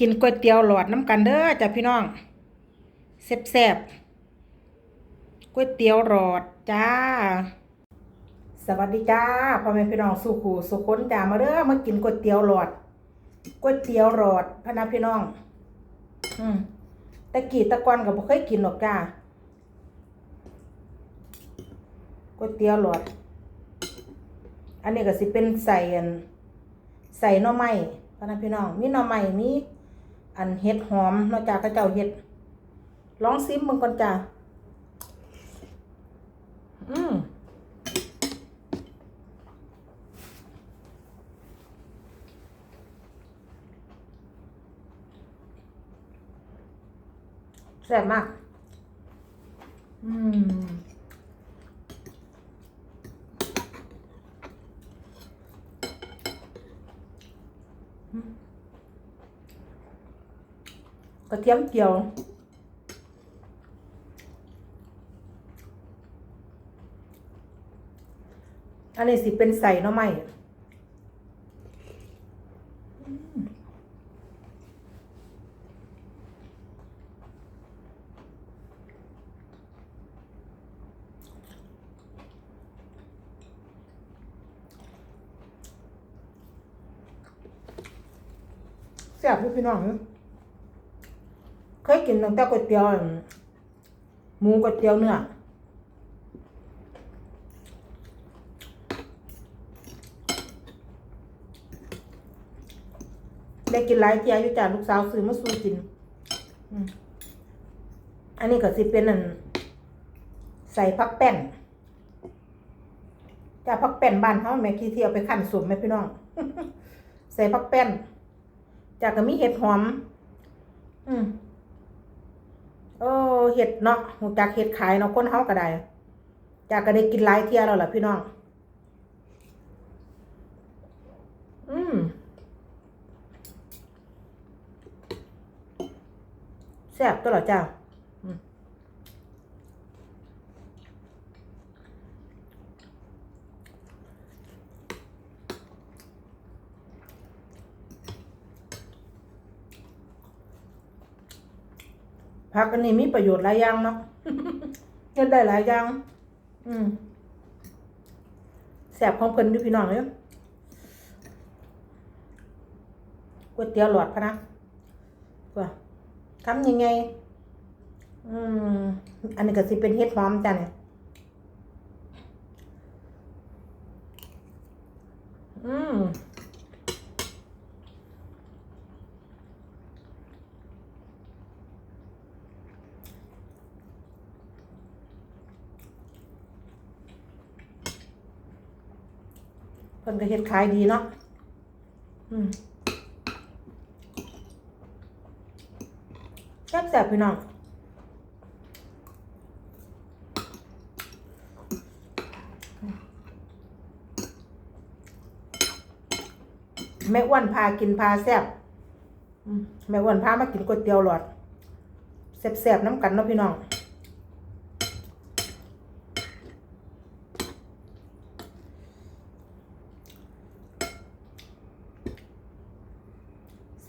กินก๋วยเตี๋ยวหลอดน้ำกันเด้อจ้ะพี่น้องแซ่บๆก๋วยเตี๋ยวหลอดจ้า สวัสดีจ้าพ่อแม่พี่น้องสุขูสุคนจ้ามาเด้อมากินก๋วยเตี๋ยวหลอดก๋วยเตี๋ยวหลอดพะนะพี่น้อง อืมตะกี้ตะกอนก็บ่เคยกินหรอกจ้าก๋วยเตี๋ยวหลอด อันนี้ก็สิเป็นใส่ใส่หน่อไม้พะนะพี่น้อง มีหน่อไม้มี อันเห็ดหอมนาะจ้าเขาเจ้าเห็ดลองซิมมึงก่อนจ้าอืมแซ่บมาก อืม ระเทียมเจียว อันนี้สิเป็นใส่หน่อไหมแซ่บพี่น้องเอ้ยเคย นตั้งแต่ก๋วยเตี๋ยวหมูก๋วยเตี๋ยวเนื้อได้กินหลายเที่ยอยู่จ้ะลูกสาวซื้อมาสู้กิน อันนี้ก็สิเป็นอันใส่พักแป้นจ้าพักแป้นบ้านเขาแม่ขี้เที่ยวไปขั้นสุ่มแม่พี่น้อง ใส่พักแป้นจากก็มีเห็ดหอม อืม โอ้เห็ดเนาะหูจากเห็ดขายเนาะคนเฮาก็ได้จากก็ได้กินหลายเที่ยแล้วล่ะพี่น้อง อืมแซ่บตัวเหรอเจ้าอืม ผักอันนี้มีประโยชน์หลายอย่างเนาะเฮ็ดได้หลายอย่าง อืมแซ่บของเพิ่นอยู่พี่น้องเด้อก๋วยเตี๋ยวหลอดพะนะว่าทำยังไง อืม อันนี้ก็สิเป็นเห็ดหอมจ้ะเนี่ยอืม พิ่นก็เฮ็ดขายดีเนาะอืมแซ่บพี่น้องแม่อ้วนพากินพาแซ่บแม่อ้วนพามากินก๋วยเตี๋ยวหลอดแซ่บๆน้ำกันเนาะพี่น้อง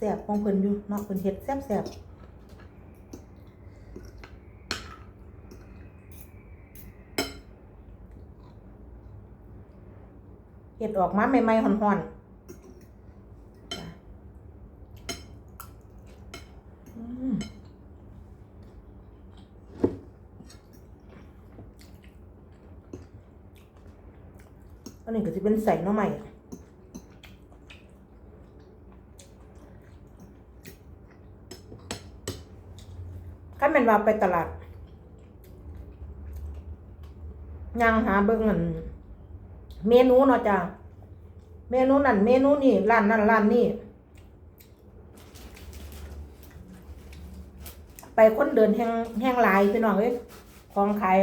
แซ่บของเพิ่นอยู่เนาะเพิ่นเฮ็ดแซ่บแซ่บเฮ็ดออกมาใหม่ๆฮ้อนๆอันนี้ก็จะเป็นใส่หน่อไม้ ถ้าแมันว่าไปตลาดยังหาเบิ่งอันเมนูเนาะจ้าเมนูนั่นเมนูนี่ร้านนั่นร้านนี่ไปคนเดินแห้งแห้งลายพี่น้องเอ้ยของขาย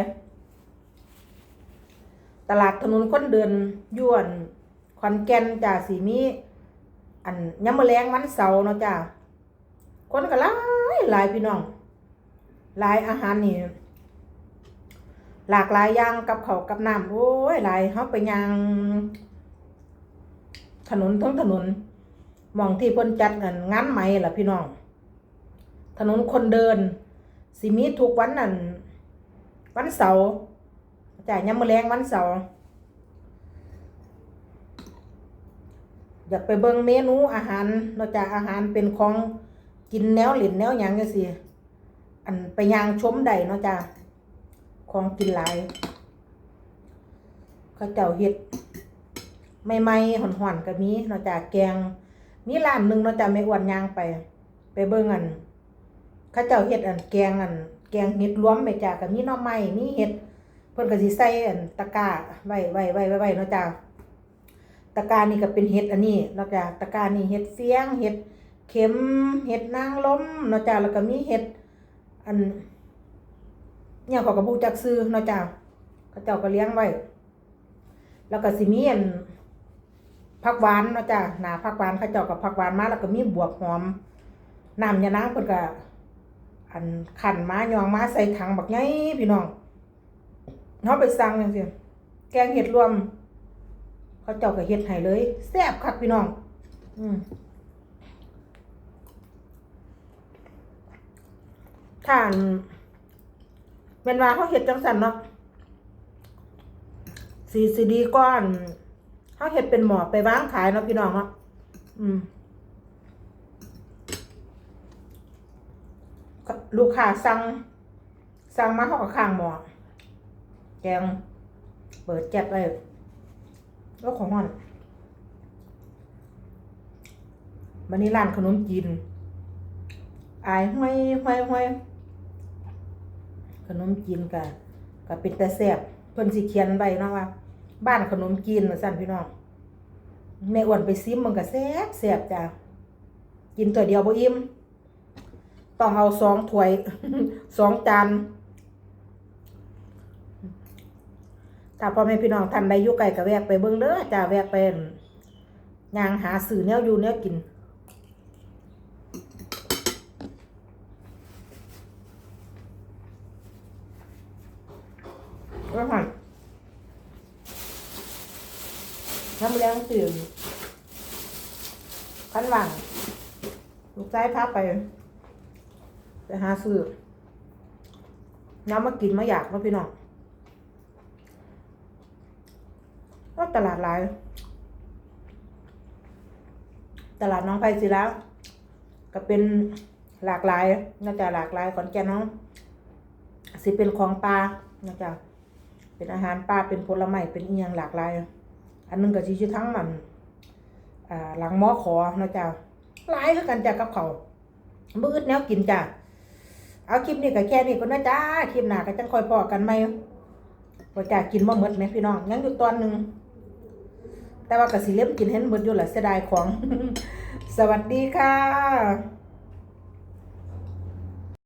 ตลาดถนนคนเดินยวนขอนแก่นจ้าสีมีอันยามมื้อแลงวันเสาร์เนาะจ้าคนก็หลายหลายพี่น้อง หลายอาหารนี่หลากหลายอย่างกับเขากับน้ำโอ้ยหลายเฮาไปย่างถนนทั้งถนนมองที่เพิ่นจัดงานงานไหมล่ะพี่น้อง ถนนคนเดิน สิมีทุกวันนั่นวันเสาร์จ่ายยามมื้อแรงวันเสาร์อยากไปเบิ่งเมนูอาหารนอกจากอาหารเป็นของกินแนวหลินแนวหยังจังซี่ อันไปยางชมได้เนาะจ้าของกินหลายเขาเจ้าเฮ็ดใหม่ๆห่อนๆก็มีเนาะจ้าแกงมีร้านหนึ่งเนาะจ้าแม่อ้วนยางไป ไปเบิ่งอันเขาเจ้าเฮ็ดอันแกงอัน แกงเห็ดรวมแม่จ้าก็มีหน่อไม้มีเห็ดเพิ่นก็สิใส่อันตะกร้าไว้ไว้ไว้ไว้ไว้เนาะจ้าตะกร้านี่ก็เป็นเห็ดอันนี้เนาะจ้าตะกร้านี่เห็ดเฟียงเห็ดเข็มเห็ดนางล้มเนาะจ้าแล้วก็มีเห็ด อันเนี่ยเขาก็บูจักซื้อเนาะจ้าเขาเจ้าก็เลี้ยงไว้ แล้วก็สิมีอันผักหวานเนาะจ้าหนาผักหวานเขาเจ้าก็ผักหวานมาแล้วก็มีบวบหอมน้ำยานางเพิ่นก็อันขันมายองมาใส่ถังบักไงพี่น้องเฮาไปสั่งจังซี่แกงเห็ดรวม เขาเจ้าก็เฮ็ดให้เลยแซ่บคักพี่น้อง อืม ถ้านแม่นว่าเขาเฮ็ดจังซั่นเนาะสีสิดีก่อนเขาเฮ็ดเป็นหมอไปวางขายเนาะพี่น้องเนาะอืมลูกค้าสั่งสั่งมาเขาก็ข้างหมอแกงเปิดแก๊บไว้แล้วของมันวันนี้ร้านขนมจีนอายห้อยห้อยห้อย ขนมจีนกะกะเป็นแต่แซ่บเพิ่นสิเขียนไว้เนาะว่า บ้านขนมจีนมาสั่นพี่น้องแม่อ้วนไปซิมมันก็แซ่บแซ่บจ้ะกินตัวเดียวบ่อิ่มต้องเอาสองถ้วยสองจานถ้าพ่อแม่พี่น้องท่านใดอยู่ไกลก็แวะไปเบิ่งเด้อจ้าแวะไปย่างหาสื่อแนวอยู่แนวกิน ก็หันน้ำแรงตื่นขั้นหลังลูกชายพาไปไปหาซื้อน้ำมากินมาอยากเนาะพี่น้องก็ตลาดหลาย ตลาดน้องไผ่สิแล้ว ก็เป็นหลากหลายน่าจะหลากหลายขอนแก่นเนาะสิเป็นของปลาน่าจะ เป็นอาหารปลาเป็นผลไม้เป็นอีหยังหลากหลาย อันหนึงก็สิชื่อทั้งมันอ่าหลังหม้อขอน่าจะหลายคือกันจ้ะกับเขาวมืดแนวกินจ้ะเอาคลิปนี้ก็แค่นี้ก็นะจ้าคลิปหน้าก็จังคอยพอกันไหมพอจากินบ่หมดไหมพี่น้องยังอยู่ตอนหนึ่งแต่ว่าก็สิเล็มกินให้หมดอยู่แหละเสียดายของ สวัสดีค่ะ